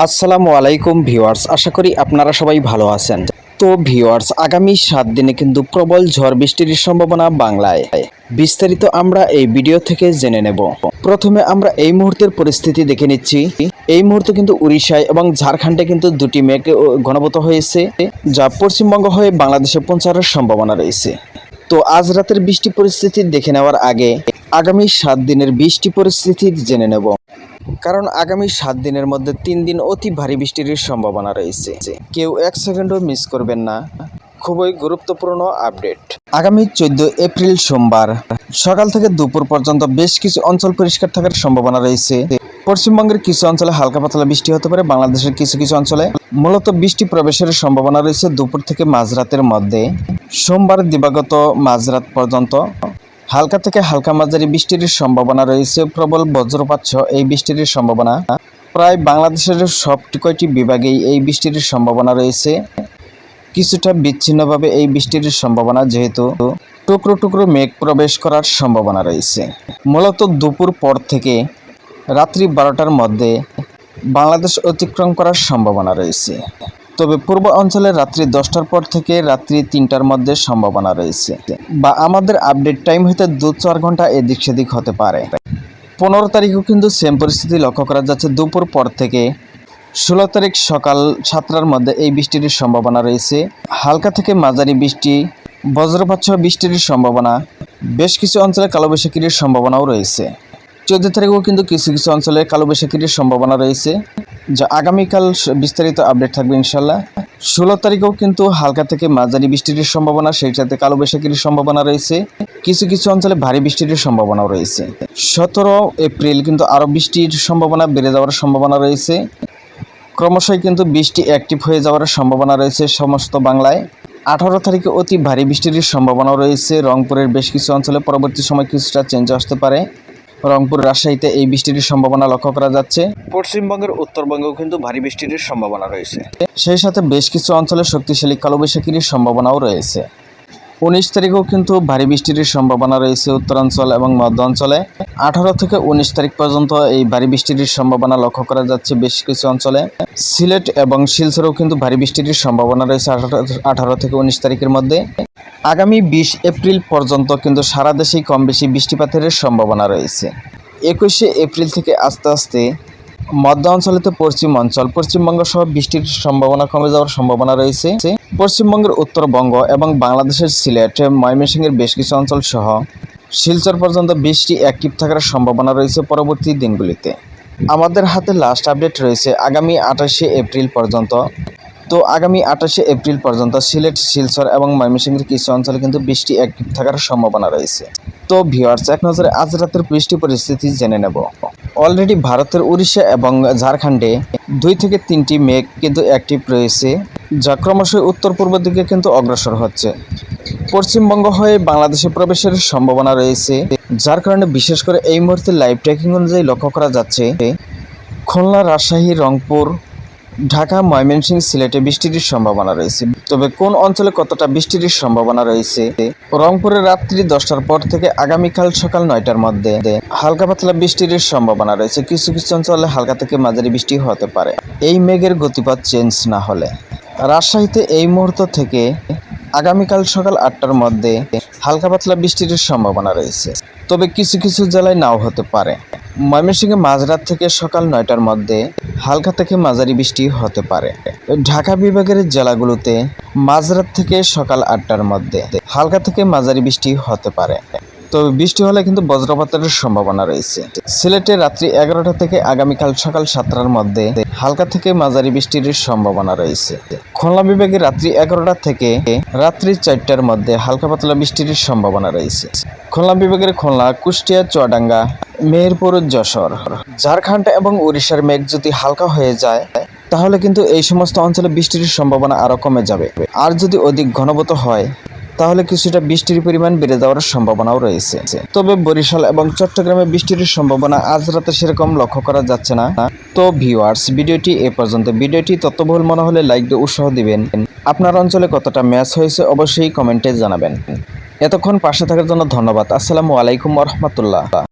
আসসালামু আলাইকুম ভিউয়ার্স, আশা করি আপনারা সবাই ভালো আছেন। তো ভিউয়ার্স, আগামী সাত দিনে কিন্তু প্রবল ঝড় বৃষ্টির সম্ভাবনা বাংলায়। বিস্তারিত আমরা এই ভিডিও থেকে জেনে নেব। প্রথমে আমরা এই মুহূর্তের পরিস্থিতি দেখে নিচ্ছি। এই মুহূর্তে কিন্তু উড়িষ্যায় এবং ঝাড়খণ্ডে কিন্তু দুটি মেঘ ঘনীভূত হয়েছে, যা পশ্চিমবঙ্গ হয়ে বাংলাদেশে পৌঁছানোর সম্ভাবনা রয়েছে। তো আজ রাতের বৃষ্টি পরিস্থিতি দেখে নেওয়ার আগে আগামী সাত দিনের বৃষ্টি পরিস্থিতি জেনে নেব। কারণ আগামী সাত দিনের মধ্যে তিন দিন অতি ভারী বৃষ্টির সম্ভাবনা রয়েছে। কেউ এক সেকেন্ডও মিস করবেন না। খুবই গুরুত্বপূর্ণ আপডেট। আগামী চোদ্দ এপ্রিল সোমবার, সকাল থেকে দুপুর পর্যন্ত বেশ কিছু অঞ্চল পরিষ্কার থাকার সম্ভাবনা রয়েছে। পশ্চিমবঙ্গের কিছু অঞ্চলে হালকা পাতলা বৃষ্টি হতে পারে, বাংলাদেশের কিছু কিছু অঞ্চলে মূলত বৃষ্টি প্রবেশের সম্ভাবনা রয়েছে দুপুর থেকে মাঝরাতের মধ্যে। সোমবার দিবাগত মাঝরাত পর্যন্ত হালকা থেকে হালকা মাঝারি বৃষ্টির সম্ভাবনা রয়েছে। প্রবল বজ্রপাত সহ এই বৃষ্টির সম্ভাবনা। প্রায় বাংলাদেশের সব কয়টি বিভাগেই এই বৃষ্টির সম্ভাবনা রয়েছে। কিছুটা বিচ্ছিন্নভাবে এই বৃষ্টির সম্ভাবনা যেহেতু টুকরো টুকরো মেঘ প্রবেশ করার সম্ভাবনা রয়েছে। মূলত দুপুর পর থেকে রাত্রি বারোটার মধ্যে বাংলাদেশ অতিক্রম করার সম্ভাবনা রয়েছে। তবে পূর্ব অঞ্চলে রাত্রি দশটার পর থেকে রাত্রি তিনটার মধ্যে সম্ভাবনা রয়েছে। বা আমাদের আপডেট টাইম হইতে দু চার ঘণ্টা এদিক সেদিক হতে পারে। পনেরো তারিখও কিন্তু সেম পরিস্থিতি লক্ষ্য করা যাচ্ছে দুপুর পর থেকে। ষোলো তারিখ সকাল সাতটার মধ্যে এই বৃষ্টির সম্ভাবনা রয়েছে। হালকা থেকে মাঝারি বৃষ্টি, বজ্রপাত বৃষ্টির সম্ভাবনা, বেশ কিছু অঞ্চলে কালোবৈশাখীর সম্ভাবনাও রয়েছে। চোদ্দ তারিখেও কিন্তু কিছু কিছু অঞ্চলে কালোবৈশাখীর সম্ভাবনা রয়েছে। যা আগামীকাল বিস্তারিত আপডেট থাকবে ইনশাল্লাহ ষোলো তারিখেও কিন্তু হালকা থেকে মাঝারি বৃষ্টির সম্ভাবনা, সেই সাথে কালোবৈশাখীর সম্ভাবনা রয়েছে। কিছু কিছু অঞ্চলে ভারী বৃষ্টির সম্ভাবনাও রয়েছে। সতেরো এপ্রিল কিন্তু আরও বৃষ্টির সম্ভাবনা, বেড়ে যাওয়ার সম্ভাবনা রয়েছে। ক্রমশই কিন্তু বৃষ্টি অ্যাক্টিভ হয়ে যাওয়ার সম্ভাবনা রয়েছে সমস্ত বাংলায়। আঠারো তারিখে অতি ভারী বৃষ্টির সম্ভাবনাও রয়েছে। রংপুরের বেশ কিছু অঞ্চলে পরবর্তী সময় কিছুটা চেঞ্জ আসতে পারে। রংপুর রাজশাহীতে এই বৃষ্টির সম্ভাবনা লক্ষ্য করা যাচ্ছে। পশ্চিমবঙ্গের উত্তরবঙ্গেও কিন্তু ভারী বৃষ্টির সম্ভাবনা রয়েছে। সেই সাথে বেশ কিছু অঞ্চলে শক্তিশালী কালোবৈশাখীর সম্ভাবনাও রয়েছে। উনিশ তারিখেও কিন্তু ভারী বৃষ্টির সম্ভাবনা রয়েছে উত্তরাঞ্চল এবং মধ্য অঞ্চলে আঠারো থেকে উনিশ তারিখ পর্যন্ত এই ভারী বৃষ্টির সম্ভাবনা লক্ষ্য করা যাচ্ছে বেশ কিছু অঞ্চলে। সিলেট এবং শিলচরেও কিন্তু ভারী বৃষ্টির সম্ভাবনা রয়েছে আঠারো আঠারো থেকে উনিশ তারিখের মধ্যে। আগামী বিশ এপ্রিল পর্যন্ত কিন্তু সারা দেশেই কম বেশি বৃষ্টিপাতের সম্ভাবনা রয়েছে। একুশে এপ্রিল থেকে আস্তে আস্তে মধ্য অঞ্চলেতে পশ্চিম অঞ্চল পশ্চিমবঙ্গ সহ বৃষ্টির সম্ভাবনা কমে যাওয়ার সম্ভাবনা রয়েছে। পশ্চিমবঙ্গের উত্তরবঙ্গ এবং বাংলাদেশের সিলেট ময়মনসিংহের বেশ কিছু অঞ্চল সহ শিলচর পর্যন্ত বৃষ্টি অ্যাক্টিভ থাকার সম্ভাবনা রয়েছে পরবর্তী দিনগুলিতে। আমাদের হাতে লাস্ট আপডেট রয়েছে, আগামী আঠাশে এপ্রিল পর্যন্ত তো আগামী আঠাশে এপ্রিল পর্যন্ত সিলেট, শিলচর এবং ময়মনসিংহের কিছু অঞ্চলে কিন্তু বৃষ্টি অ্যাক্টিভ থাকার সম্ভাবনা রয়েছে। তো ভিওয়ার্স এক নজরে আজ রাতের বৃষ্টি পরিস্থিতি জেনে নেব। অলরেডি ভারতের উড়িষ্যা এবং ঝাড়খণ্ডে দুই থেকে তিনটি মেঘ কিন্তু অ্যাক্টিভ রয়েছে, যা ক্রমশ উত্তর পূর্ব দিকে কিন্তু অগ্রসর হচ্ছে। পশ্চিমবঙ্গ হয়ে বাংলাদেশে প্রবেশের সম্ভাবনা রয়েছে, যার কারণে বিশেষ করে এই মুহূর্তে লাইভ ট্র্যাকিং অনুযায়ী লক্ষ্য করা যাচ্ছে, খুলনা, রাজশাহী, রংপুর ঢাকা, ময়মনসিংহ, সিলেটে বৃষ্টির সম্ভাবনা রয়েছে। তবে কোন অঞ্চলে কতটা বৃষ্টির সম্ভাবনা রয়েছে? রংপুরে রাত্রি দশটার পর থেকে আগামীকাল সকাল নয়টার মধ্যে হালকা পাতলা বৃষ্টির সম্ভাবনা রয়েছে। কিছু কিছু অঞ্চলে হালকা থেকে মাঝারি বৃষ্টি হতে পারে। এই মেঘের গতিপথ চেঞ্জ না হলে। রাজশাহীতে এই মুহূর্ত থেকে আগামীকাল সকাল আটটার মধ্যে হালকা পাতলা বৃষ্টির সম্ভাবনা রয়েছে। তবে কিছু কিছু জেলায় নাও হতে পারে। ময়মনসিংহে মাঝরাত থেকে সকাল নয়টার মধ্যে হালকা থেকে মাঝারি বৃষ্টি হতে পারে। ঢাকা বিভাগের জেলাগুলোতে মাঝরাত থেকে সকাল আটটার মধ্যে হালকা থেকে মাঝারি বৃষ্টি হতে পারে। তবে বৃষ্টি হলে কিন্তু বজ্রপাতের সম্ভাবনা রয়েছে। সিলেটে রাত্রি এগারোটা থেকে আগামীকাল সকাল সাতটার মধ্যে হালকা থেকে মাঝারি বৃষ্টির সম্ভাবনা রয়েছে। খুলনা বিভাগে রাত্রি এগারোটা থেকে রাত্রি চারটার মধ্যে হালকা পাতলা বৃষ্টির সম্ভাবনা রয়েছে। খুলনা বিভাগের খুলনা, কুষ্টিয়া, চুয়াডাঙ্গা, মেহেরপুর, যশোর, ঝাড়খণ্ড এবং উড়িষ্যার মেঘ যদি হালকা হয়ে যায়, তাহলে কিন্তু এই সমস্ত অঞ্চলে বৃষ্টির সম্ভাবনা আরও কমে যাবে। আর যদি অধিক ঘনবত হয় তাহলে কিছুটা বৃষ্টির পরিমাণ বেড়ে যাওয়ার সম্ভাবনাও রয়েছে। তবে বরিশাল এবং চট্টগ্রামে বৃষ্টির সম্ভাবনা আজ রাতে সেরকম লক্ষ্য করা যাচ্ছে না। তো ভিউয়ার্স, ভিডিওটি এ পর্যন্ত। ভিডিওটি তত্ত্ববহুল মনে হলে লাইক দিয়ে উৎসাহ দিবেন। আপনার অঞ্চলে কতটা ম্যাচ হয়েছে অবশ্যই কমেন্টে জানাবেন। এতক্ষণ পাশে থাকার জন্য ধন্যবাদ। আসসালামু আলাইকুম রহমতুল্লাহ।